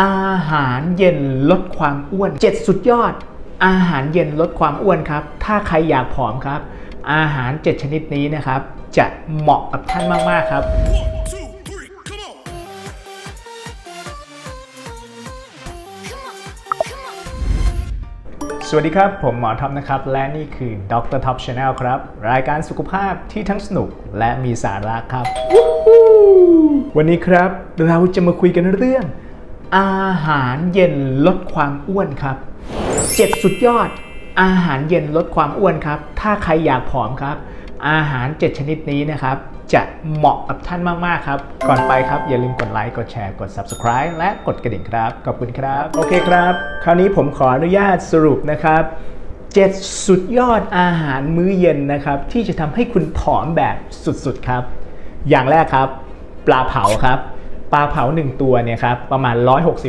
อาหารเย็นลดความอ้วน 7 สุดยอด อาหารเย็นลดความอ้วนครับ ถ้าใครอยากผอมครับ อาหาร 7 ชนิดนี้นะครับ จะเหมาะกับท่านมาก ๆ ครับ One, two, three, come on! Come on, come on. สวัสดีครับ ผมหมอท็อปนะครับ และนี่คือ Dr. Top Channel ครับ รายการสุขภาพที่ทั้งสนุกและมีสาระครับ วันนี้ครับเราจะมาคุยกันเรื่อง อาหารเย็นลดความอ้วนครับ 7 สุดยอด อาหารเย็นลดความอ้วนครับ ถ้าใครอยากผอมครับ อาหาร 7 ชนิดนี้นะครับ จะเหมาะกับท่านมาก ๆ ครับ ก่อนไปครับ อย่าลืมกดไลค์ กดแชร์ กด Subscribe และกดกระดิ่งครับ ขอบคุณครับ โอเคครับ คราวนี้ผมขออนุญาตสรุปนะครับ7สุดยอดอาหารมื้อเย็นนะครับ ที่จะทำให้คุณผอมแบบสุดๆครับ อย่างแรกครับ ปลาเผาครับ ปลาเผา 1 ตัวเนี่ยครับประมาณ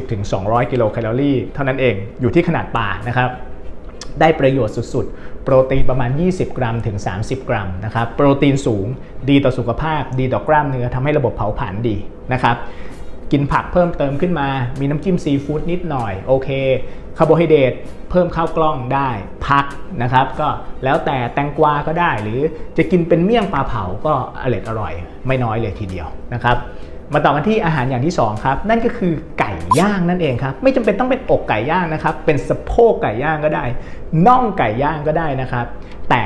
160-200 กิโลแคลอรี่ เท่านั้นเองอยู่ที่ขนาดปลานะครับได้ประโยชน์สุดๆ โปรตีนประมาณ 20 กรัมถึง 30 กรัมนะครับ โปรตีนสูง ดีต่อสุขภาพ ดีต่อกล้ามเนื้อทำให้ระบบเผาผลาญดีนะครับ กินผักเพิ่มเติมขึ้นมา มีน้ำจิ้มซีฟู้ดนิดหน่อย โอเค คาร์โบไฮเดรตเพิ่มข้าวกล้องได้พักนะครับ ก็แล้วแต่แตงกวาก็ได้ หรือจะกินเป็นเมี่ยงปลาเผาก็อร่อยอร่อยไม่น้อยเลยทีเดียวนะครับ มาต่อกันที่อาหารอย่างที่2ครับนั่นก็คือไก่ย่างนั่นเองครับไม่จำเป็นต้องเป็นอกไก่ย่างนะครับเป็นสะโพกไก่ย่างก็ได้น่องไก่ย่างก็ได้นะครับ แต่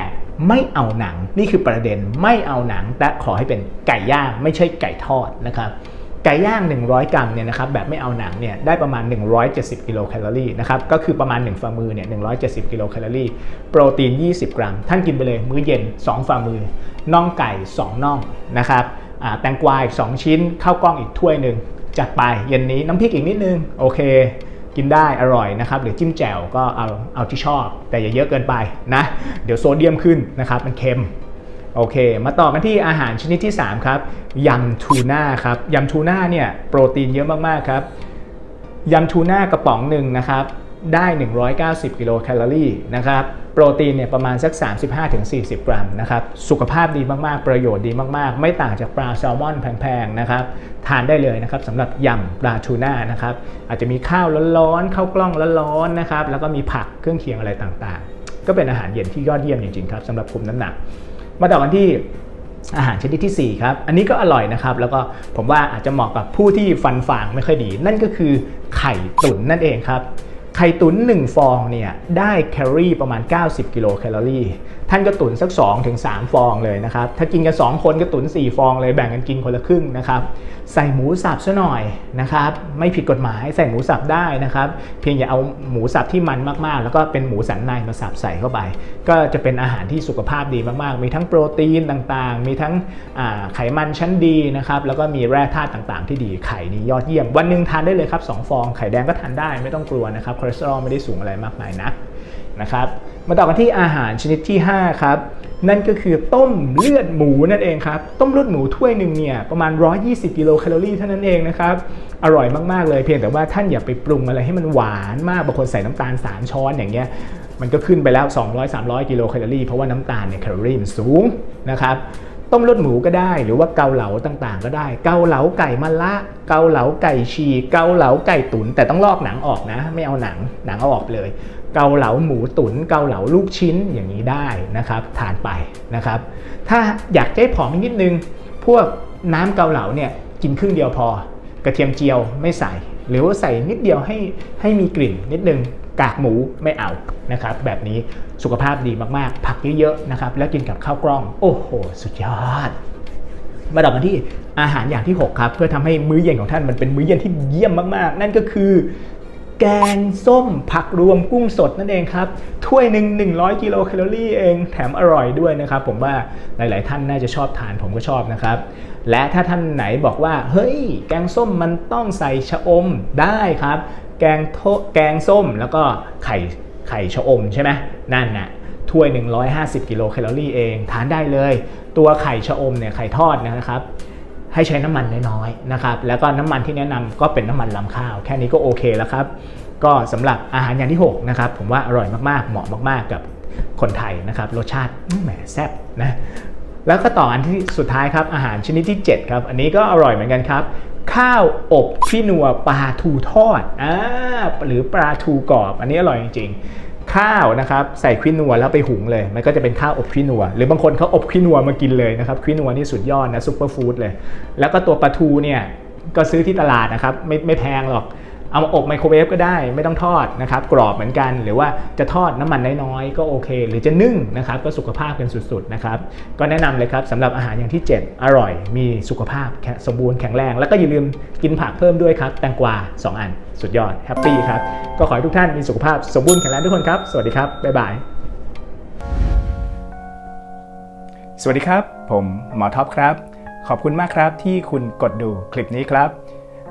ไม่เอาหนังนี่คือประเด็นไม่เอาหนังแต่ขอให้เป็นไก่ย่างไม่ใช่ไก่ทอดนะครับไก่ย่าง 100 กรัมเนี่ยนะครับแบบไม่เอาหนังเนี่ยได้ประมาณ 170 กิโลแคลอรี่นะครับก็คือประมาณ 1 ฝ่ามือเนี่ย170 กิโลแคลอรี่โปรตีน 20 กรัม ท่านกินไปเลยมื้อเย็น 2 ฝ่ามือน่องไก่ 2 น่องนะครับ แตงกวาอีก 2 ชิ้นข้าวกล้องอีกถ้วยหนึ่งจัดไปเย็นนี้น้ำพริกอีกนิดนึงโอเค กินได้อร่อยนะครับหรือจิ้มแจ่วก็เอาเอาที่ชอบ แต่อย่าเยอะเกินไปนะเดี๋ยวโซเดียมขึ้นนะครับมันเค็มโอเค มาต่อกันที่อาหารชนิดที่ 3 ครับยำทูน่าครับยำทูน่าเนี่ยโปรตีนเยอะมากๆครับยำทูน่ากระป๋องหนึ่งนะครับ ได้ 190 กิโลแคลอรี่นะครับ โปรตีนเนี่ยประมาณสัก 35-40 กรัมนะครับ สุขภาพดีมากๆ ประโยชน์ดีมากๆ ไม่ต่างจากปลาแซลมอนแพงๆนะครับ ทานได้เลยนะครับสำหรับยำปลาทูน่านะครับ อาจจะมีข้าวร้อนๆ ข้าวกล้องร้อนๆนะครับ แล้วก็มีผักเครื่องเคียงอะไรต่างๆ ก็เป็นอาหารเย็นที่ยอดเยี่ยมจริงๆครับสำหรับคุมน้ำหนัก มาต่อกันที่อาหารชนิดที่ 4 ครับ อันนี้ก็อร่อยนะครับ แล้วก็ผมว่าอาจจะเหมาะกับผู้ที่ฟันฝางไม่ค่อยดี นั่นก็คือไข่ตุ๋นนั่นเองครับ ไข่ตุ๋น1 ฟองเนี่ยได้แคลอรี่ประมาณ 90 กิโลแคลอรี่ ท่านก็ตุ๋นสัก 2-3 ฟองเลยนะครับ ถ้ากินกัน 2 คนก็ตุ๋น 4 ฟองเลยแบ่งกันกินคนละครึ่งนะครับ ใส่หมูสับซะหน่อยนะครับ ไม่ผิดกฎหมายใส่หมูสับได้นะครับ เพียงอย่าเอาหมูสับที่มันมากๆ แล้วก็เป็นหมูสันในมาสับใส่เข้าไป ก็จะเป็นอาหารที่สุขภาพดีมากๆ มีทั้งโปรตีนต่างๆ มีทั้งไขมันชั้นดีนะครับแล้วก็มีแร่ธาตุต่างๆ ที่ดีไข่นี่ยอดเยี่ยม วันหนึ่งทานได้เลยครับ2ฟองไข่แดงก็ทานได้ไม่ต้องกลัวนะครับเลสเตอรอลไม่ได้สูงอะไรมากมายนักนะครับมาต่อกันที่อาหารชนิดที่ 5 ครับ นั่นก็คือต้มเลือดหมูนั่นเองครับ ต้มเลือดหมูถ้วยหนึ่งเนี่ยประมาณ 120 กิโลแคลอรี่เท่านั้นเองนะครับ อร่อยมาก ๆ เลยเพียงแต่ว่าท่านอย่าไปปรุงอะไรให้มันหวานมากบางคนใส่น้ำตาล 3 ช้อนอย่างเงี้ยมันก็ขึ้นไปแล้ว 200-300 กิโลแคลอรี่เพราะว่าน้ำตาลเนี่ยแคลอรี่มันสูงนะครับ ต้มเลือดหมูก็ได้ หรือว่าเกาเหลาต่างๆ ก็ได้ เกาเหลาไก่มะละ เกาเหลาไก่ฉีเกาเหลาไก่ตุ๋นแต่ต้องลอกหนังออกนะ ไม่เอาหนังหนังเอาออกเลย เกาเหลาหมูตุนเกาเหลาลูกชิ้นอย่างนี้ได้นะครับทานไปนะครับ ถ้าอยากจะให้ผอมนิดนึง พวกน้ำเกาเหลาเนี่ยกินครึ่งเดียวพอ กระเทียมเจียวไม่ใส่ หรือว่าใส่นิดเดียวให้ให้มีกลิ่นนิดนึง กากหมูไม่เอานะครับแบบนี้สุขภาพดีมากๆ ผักเยอะๆนะครับแล้วกินกับข้าวกล้อง โอ้โห สุดยอด มาต่อกันที่อาหารอย่างที่ 6 ครับ เพื่อทำให้มื้อเย็นของท่านมันเป็นมื้อเย็นที่เยี่ยมมากๆ นั่นก็คือแกงส้มผักรวมกุ้งสดนั่นเองครับ ถ้วยหนึ่ง100 กิโลแคลอรี่เองแถมอร่อยด้วยนะครับ ผมว่าหลาย ๆ ท่านน่าจะชอบทานผมก็ชอบนะครับ และถ้าท่านไหนบอกว่า เฮ้ย แกงส้มมันต้องใส่ชะอมได้ครับ แกงโทแกงส้มแล้วก็ไข่ไข่ชะอมใช่ไหมนั่นน่ะถ้วย 150 กิโลแคลอรี่เอง ทานได้เลย ตัวไข่ชะอมเนี่ยไข่ทอดนะครับ ให้ใช้น้ำมันน้อยๆนะครับ แล้วก็น้ำมันที่แนะนำก็เป็นน้ำมันลำข้าว แค่นี้ก็โอเคแล้วครับ ก็สำหรับอาหารอย่างที่ 6 นะครับ ผมว่าอร่อยมากๆ เหมาะมากๆ กับคนไทยนะครับ รสชาติแหมแซ่บนะ แล้วก็ต่ออันที่สุดท้ายครับ อาหารชนิดที่ 7 ครับ อันนี้ก็อร่อยเหมือนกันครับ ข้าวอบขี้นัวปลาทูทอดอ่าหรือปลาทูกรอบ อันนี้อร่อยจริงๆ ข้าวนะครับใส่ขี้นัวแล้วไปหุงเลย มันก็จะเป็นข้าวอบขี้นัว หรือบางคนเขาอบขี้นัวมากินเลยนะครับขี้นัวนี่สุดยอดนะซุปเปอร์ฟู้ดเลย แล้วก็ตัวปลาทูเนี่ยก็ซื้อที่ตลาดนะครับไม่ไม่แพงหรอก เอามาอบไมโครเวฟก็ได้ไม่ต้องทอดนะครับกรอบเหมือนกัน หรือว่าจะทอดน้ำมันน้อยๆก็โอเค หรือจะนึ่งนะครับก็สุขภาพกันสุดๆนะครับก็แนะนำเลยครับสำหรับอาหารอย่างที่ 7 อร่อย มีสุขภาพสมบูรณ์แข็งแรง แล้วก็อย่าลืมกินผักเพิ่มด้วยครับแตงกวา 2 อัน สุดยอดแฮปปี้ครับก็ขอให้ทุกท่านมีสุขภาพสมบูรณ์แข็งแรงทุกคนครับสวัสดีครับบ๊ายบายสวัสดีครับ ผมหมอท็อปครับ ขอบคุณมากครับที่คุณกดดูคลิปนี้ครับ